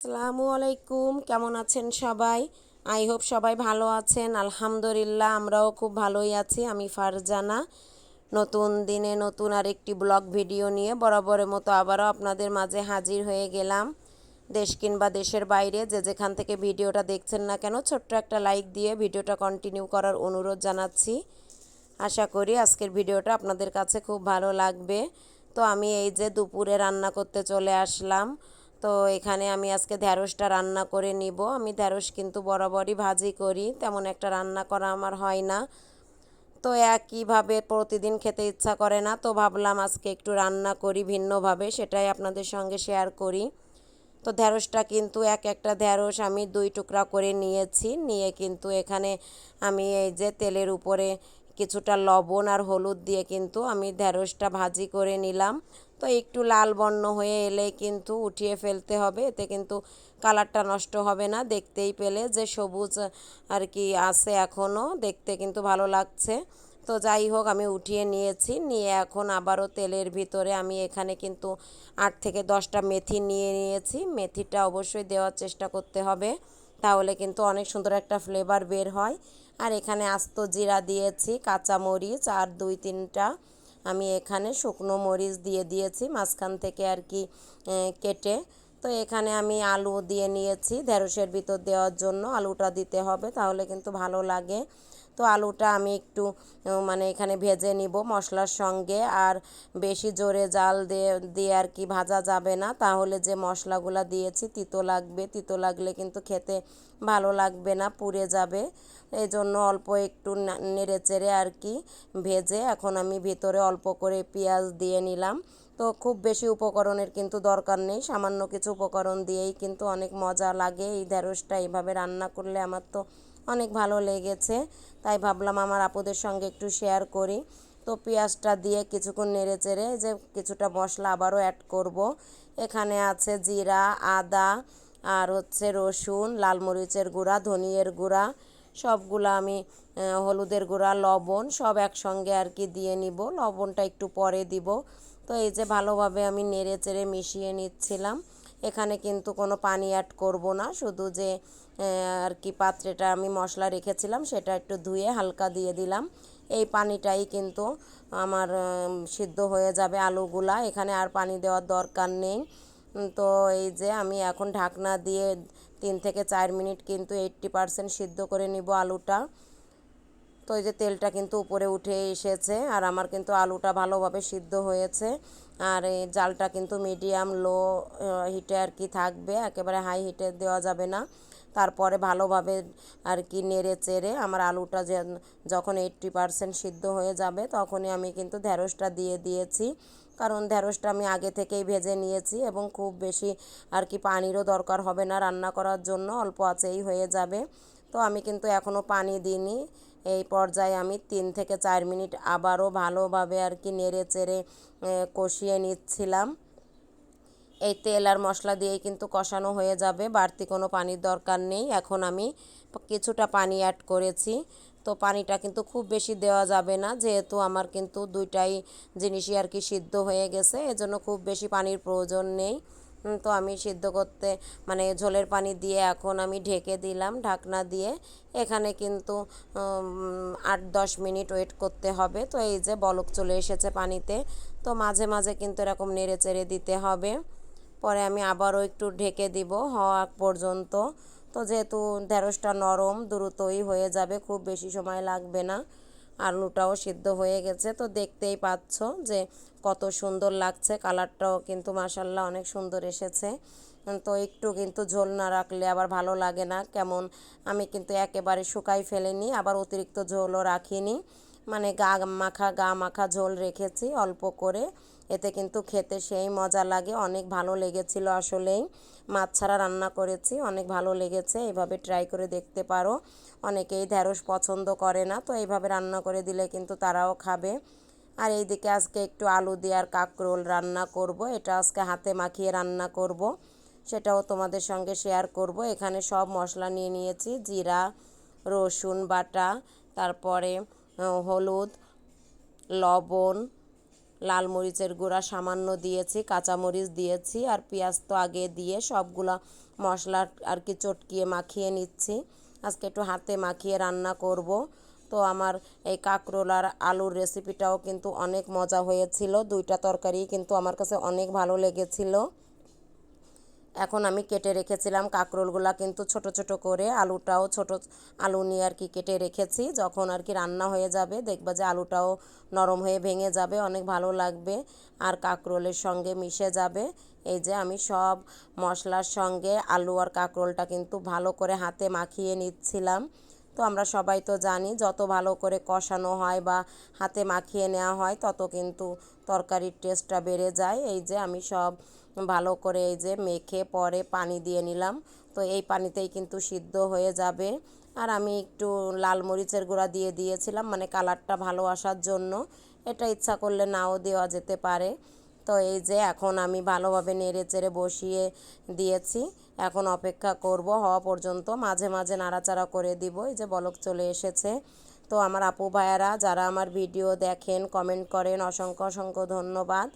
আসসালামু আলাইকুম, কেমন আছেন সবাই? আই হোপ সবাই ভালো আছেন। আলহামদুলিল্লাহ, আমরাও খুব ভালোই আছি, আমি ফারজানা। নতুন দিনে নতুন আরেকটি ব্লগ ভিডিও নিয়ে বরাবরের মতো আবারও আপনাদের মাঝে হাজির হয়ে গেলাম। দেশ কিংবা দেশের বাইরে যে যেখান থেকে ভিডিওটা দেখছেন না কেন, ছোট্ট একটা লাইক দিয়ে ভিডিওটা কন্টিনিউ করার অনুরোধ জানাচ্ছি। আশা করি আজকের ভিডিওটা আপনাদের কাছে খুব ভালো লাগবে। তো আমি এই যে দুপুরে রান্না করতে চলে আসলাম। তো এখানে আমি আজকে ঢ্যাঁড়সটা রান্না করে নিব। আমি ঢ্যাঁড়স কিন্তু বরাবরই ভাজি করি, তেমন একটা রান্না করা আমার হয় না। তো একইভাবে প্রতিদিন খেতে ইচ্ছা করে না, তো ভাবলাম আজকে একটু রান্না করি ভিন্নভাবে, সেটাই আপনাদের সঙ্গে শেয়ার করি। তো ঢ্যাঁড়সটা কিন্তু এক একটা ঢ্যাঁড়স আমি দুই টুকরা করে নিয়েছি, নিয়ে কিন্তু এখানে আমি এই যে তেলের উপরে কিছুটা লবণ আর হলুদ দিয়ে কিন্তু আমি ঢ্যাঁড়সটা ভাজি করে নিলাম। তো একটু লাল বর্ণ হয়ে এলে কিন্তু উঠিয়ে ফেলতে হবে। এতে কিন্তু কালারটা নষ্ট হবে না, দেখতেই পেলে যে সবুজ আর কি আছে এখনও দেখতে কিন্তু ভালো লাগছে। তো যাই হোক, আমি উঠিয়ে নিয়েছি, নিয়ে এখন আবারও তেলের ভিতরে আমি এখানে কিন্তু আট থেকে দশটা মেথি নিয়ে নিয়েছি। মেথিটা অবশ্যই দেওয়ার চেষ্টা করতে হবে, তাহলে কিন্তু অনেক সুন্দর একটা ফ্লেভার বের হয়। আর এখানে আস্ত জিরা দিয়েছি কাঁচা মরিচ আর দুই তিনটা আমি এখানে শুকনো মরিচ দিয়ে দিয়েছি, মাঝখান থেকে আর কি কেটে। তো এখানে আমি আলু দিয়ে নিয়েছি, ঢেঁড়সের ভিতর দেওয়ার জন্য আলুটা দিতে হবে, তাহলে কিন্তু ভালো লাগে। তো আলুটা আমি একটু মানে এখানে ভেজে নিব মশলার সঙ্গে। আর বেশি জোরে জাল দিয়ে দিয়ে আর কি ভাজা যাবে না। তাহলে যে মশলাগুলো দিয়েছি তিতো লাগবে। তিতো লাগলে কিন্তু খেতে ভালো লাগবে না, পুড়ে যাবে। এই জন্য অল্প একটু নেড়ে চেড়ে আর কি ভেজে এখন আমি ভিতরে অল্প করে পেঁয়াজ দিয়ে নিলাম। তো খুব বেশি উপকরণের কিন্তু দরকার নেই, সামান্য কিছু উপকরণ দিয়েই কিন্তু অনেক মজা লাগে। এই ঢেঁড়সটা এইভাবে রান্না করলে আমার তো অনেক ভালো লেগেছে। তাই ভাবলাম আমার আপুদের সঙ্গে একটু শেয়ার করি। তো পেঁয়াজটা দিয়ে কিছুক্ষণ নেড়ে চেড়ে যে কিছুটা মশলা আবারও অ্যাড করব। এখানে আছে জিরা, আদা আর হচ্ছে রসুন, লাল মরিচের গুঁড়া, ধনিয়ের গুঁড়া। সবগুলো আমি হলুদের গুঁড়া, লবণ সব একসঙ্গে আর কি দিয়ে নিব। লবণটা একটু পরে দিব। তো এই যে ভালোভাবে আমি নেড়ে চেড়ে মিশিয়ে নিচ্ছিলাম। এখানে কিন্তু কোনো পানি অ্যাড করব না। শুধু যে আর কি পাত্রেটা আমি মশলা রেখেছিলাম, সেটা একটু ধুয়ে হালকা দিয়ে দিলাম। এই পানিটাই কিন্তু আমার সিদ্ধ হয়ে যাবে আলুগুলা। এখানে আর পানি দেওয়ার দরকার নেই। তো এই যে, আমি এখন ঢাকনা দিয়ে তিন থেকে চার মিনিট কিন্তু এইট্টি পারসেন্ট সিদ্ধ করে নিব আলুটা। তো এই যে তেলটা কিন্তু উপরে উঠে এসেছে, আর আমার কিন্তু আলুটা ভালোভাবে সিদ্ধ হয়েছে। আর এই জালটা কিন্তু মিডিয়াম লো হিটে আর কি থাকবে, একেবারে হাই হিটে দেওয়া যাবে না। তারপরে ভালোভাবে আর কি নেড়ে চেড়ে আমার আলুটা যে যখন এইট্টি পারসেন্ট সিদ্ধ হয়ে যাবে, তখনই আমি কিন্তু ঢ্যাঁড়সটা দিয়ে দিয়েছি। কারণ ঢ্যাঁড়সটা আমি আগে থেকেই ভেজে নিয়েছি এবং খুব বেশি আর কি পানিরও দরকার হবে না রান্না করার জন্য, অল্প আছেই হয়ে যাবে। তো আমি কিন্তু এখনও পানি দিইনি। এই পর্যায়ে আমি তিন থেকে চার মিনিট আবারও ভালোভাবে আর কি নেড়ে চেড়ে কষিয়ে নিচ্ছিলাম। এই তেল আর মশলা দিয়ে কিন্তু কষানো হয়ে যাবে, বাড়তি কোনো পানির দরকার নেই। এখন আমি কিছুটা পানি অ্যাড করেছি। তো পানিটা কিন্তু খুব বেশি দেওয়া যাবে না, যেহেতু আমার কিন্তু দুইটাই জিনিসই আর কি সিদ্ধ হয়ে গেছে, এজন্য খুব বেশি পানির প্রয়োজন নেই। তো আমি সিদ্ধ করতে মানে ঝোলের পানি দিয়ে এখন আমি ঢেকে দিলাম ঢাকনা দিয়ে। এখানে কিন্তু আট দশ মিনিট ওয়েট করতে হবে। তো এই যে বলক চলে এসেছে পানিতে। তো মাঝে মাঝে কিন্তু এরকম নেড়ে চেড়ে দিতে হবে। পরে আমি আবারও একটু ঢেকে দিব হওয়া পর্যন্ত। তো যেহেতু ঢেঁড়সটা নরম, দ্রুতই হয়ে যাবে, খুব বেশি সময় লাগবে না। আলুটাও সিদ্ধ হয়ে গেছে। তো দেখতেই পাচ্ছ যে কত সুন্দর লাগছে। কালারটাও কিন্তু মাসাল্লাহ অনেক সুন্দর এসেছে। তো একটু কিন্তু ঝোল না রাখলে আবার ভালো লাগে না। কেমন? আমি কিন্তু একেবারে শুকাই ফেলেনি, আবার অতিরিক্ত ঝোলও রাখিনি। মানে গা মাখা গা মাখা ঝোল রেখেছি অল্প করে। এতে কিন্তু খেতে সেই মজা লাগে, অনেক ভালো লেগেছিল আসলেই। মাছ ছাড়া রান্না করেছি, অনেক ভালো লেগেছে এইভাবে ট্রাই করে দেখতে পারো। অনেকেই ঢ্যাঁড়স পছন্দ করে না, তো এইভাবে রান্না করে দিলে কিন্তু তারাও খাবে। আর এইদিকে আজকে একটু আলু দিয়ে আর কাকরোল রান্না করব, এটা আজকে হাতে মাখিয়ে রান্না করব। সেটাও তোমাদের সঙ্গে শেয়ার করব। এখানে সব মশলা নিয়ে নিয়েছি, জিরা, রসুন, বাটা, তারপরে হলুদ, লবণ, লাল মরিচের গুঁড়া সামান্য দিয়েছি, কাঁচামরিচ দিয়েছি আর পেঁয়াজ তো আগে দিয়ে সবগুলা মশলা আর কি চটকিয়ে মাখিয়ে নিচ্ছি। আজকে একটু হাতে মাখিয়ে রান্না করব। তো আমার এই কাঁকরোল আর আলুর রেসিপিটাও কিন্তু অনেক মজা হয়েছিল। দুইটা তরকারি কিন্তু আমার কাছে অনেক ভালো লেগেছিল। এখন আমি কেটে রেখেছিলাম কাঁকরোলগুলা, কিন্তু ছোট ছোট করে আলুটাও ছোট আলু নিয়ে আর কি কেটে রেখেছি। যখন আর কি রান্না হয়ে যাবে, দেখবা যে আলুটাও নরম হয়ে ভেঙে যাবে, অনেক ভালো লাগবে আর কাঁকরোলের সঙ্গে মিশে যাবে। এই যে আমি সব মশলার সঙ্গে আলু আর কাঁকরোলটা কিন্তু ভালো করে হাতে মাখিয়ে নিচ্ছিলাম। তো আমরা সবাই তো জানি, যত ভালো করে কষানো হয় বা হাতে মাখিয়ে নেওয়া হয়, তত কিন্তু তরকারির টেস্টটা বেড়ে যায়। এই যে আমি সব ভালো করে এই যে মেখে পরে পানি দিয়ে নিলাম। তো এই পানিতেই কিন্তু সিদ্ধ হয়ে যাবে। আর আমি একটু লাল মরিচের গুঁড়া দিয়ে দিয়েছিলাম মানে কালারটা ভালো আসার জন্য। এটা ইচ্ছা করলে নাও দেওয়া যেতে পারে। তো এই যে এখন আমি ভালোভাবে নেড়ে চেড়ে বসিয়ে দিয়েছি। এখন অপেক্ষা করব, হওয়া পর্যন্ত মাঝে মাঝে নাড়াচাড়া করে দিব। এই যে বলক চলে এসেছে। তো আমার আপু ভাইয়ারা, যারা আমার ভিডিও দেখেন, কমেন্ট করেন, অসংখ্য অসংখ্য ধন্যবাদ।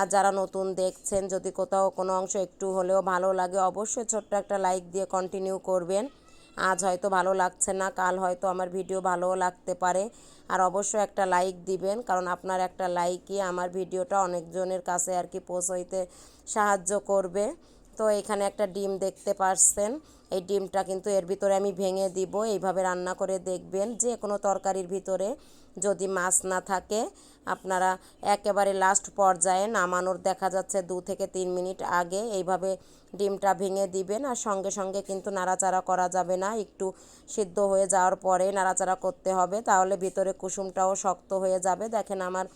আর যারা নতুন দেখছেন, যদি কোথাও কোনো অংশ একটু হলেও ভালো লাগে, অবশ্যই ছোট্ট একটা লাইক দিয়ে কন্টিনিউ করবেন। আজ হয়তো ভালো লাগছে না, কাল হয়তো আমার ভিডিও ভালোও লাগতে পারে। আর অবশ্যই একটা লাইক দিবেন, কারণ আপনার একটা লাইকই আমার ভিডিওটা অনেকজনের কাছে আর কি পৌঁছাইতে সাহায্য করবে। তো এখানে একটা ডিম দেখতে পারছেন। এই ডিমটা কিন্তু এর ভিতরে আমি ভেঙে দিব, এইভাবে রান্না করে দেখবেন যে কোনো তরকারির ভিতরে। যদি মাছ না থাকে, আপনারা একেবারে লাস্ট পর্যায়ে নামানোর দেখা যাচ্ছে দু থেকে তিন মিনিট আগে এইভাবে ডিমটা ভেঙে দিবেন আর সঙ্গে সঙ্গে কিন্তু নাড়াচাড়া করা যাবে না, একটু সিদ্ধ হয়ে যাওয়ার পরে নাড়াচাড়া করতে হবে, তাহলে ভিতরে কুসুমটাও শক্ত হয়ে যাবে। দেখেন আমার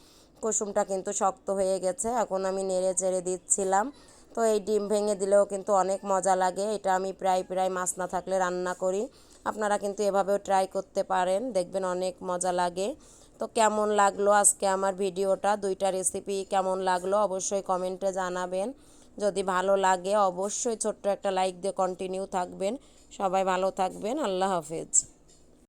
কুসুমটা কিন্তু শক্ত হয়ে গেছে, এখন আমি নেড়ে চেড়ে দিচ্ছিলাম। তো এই ডিম ভেঙে দিলেও কিন্তু অনেক মজা লাগে, এটা আমি প্রায় প্রায় মাছ না থাকলে রান্না করি। আপনারা কিন্তু এভাবেও ট্রাই করতে পারেন, দেখবেন অনেক মজা লাগে। তো কেমন লাগল আজকে আমার ভিডিওটা? দুইটা রেসিপি কেমন লাগল অবশ্যই কমেন্টে জানাবেন। যদি ভালো লাগে অবশ্যই ছোট্ট একটা লাইক দিয়ে কন্টিনিউ থাকবেন। সবাই ভালো থাকবেন, আল্লাহ হাফেজ।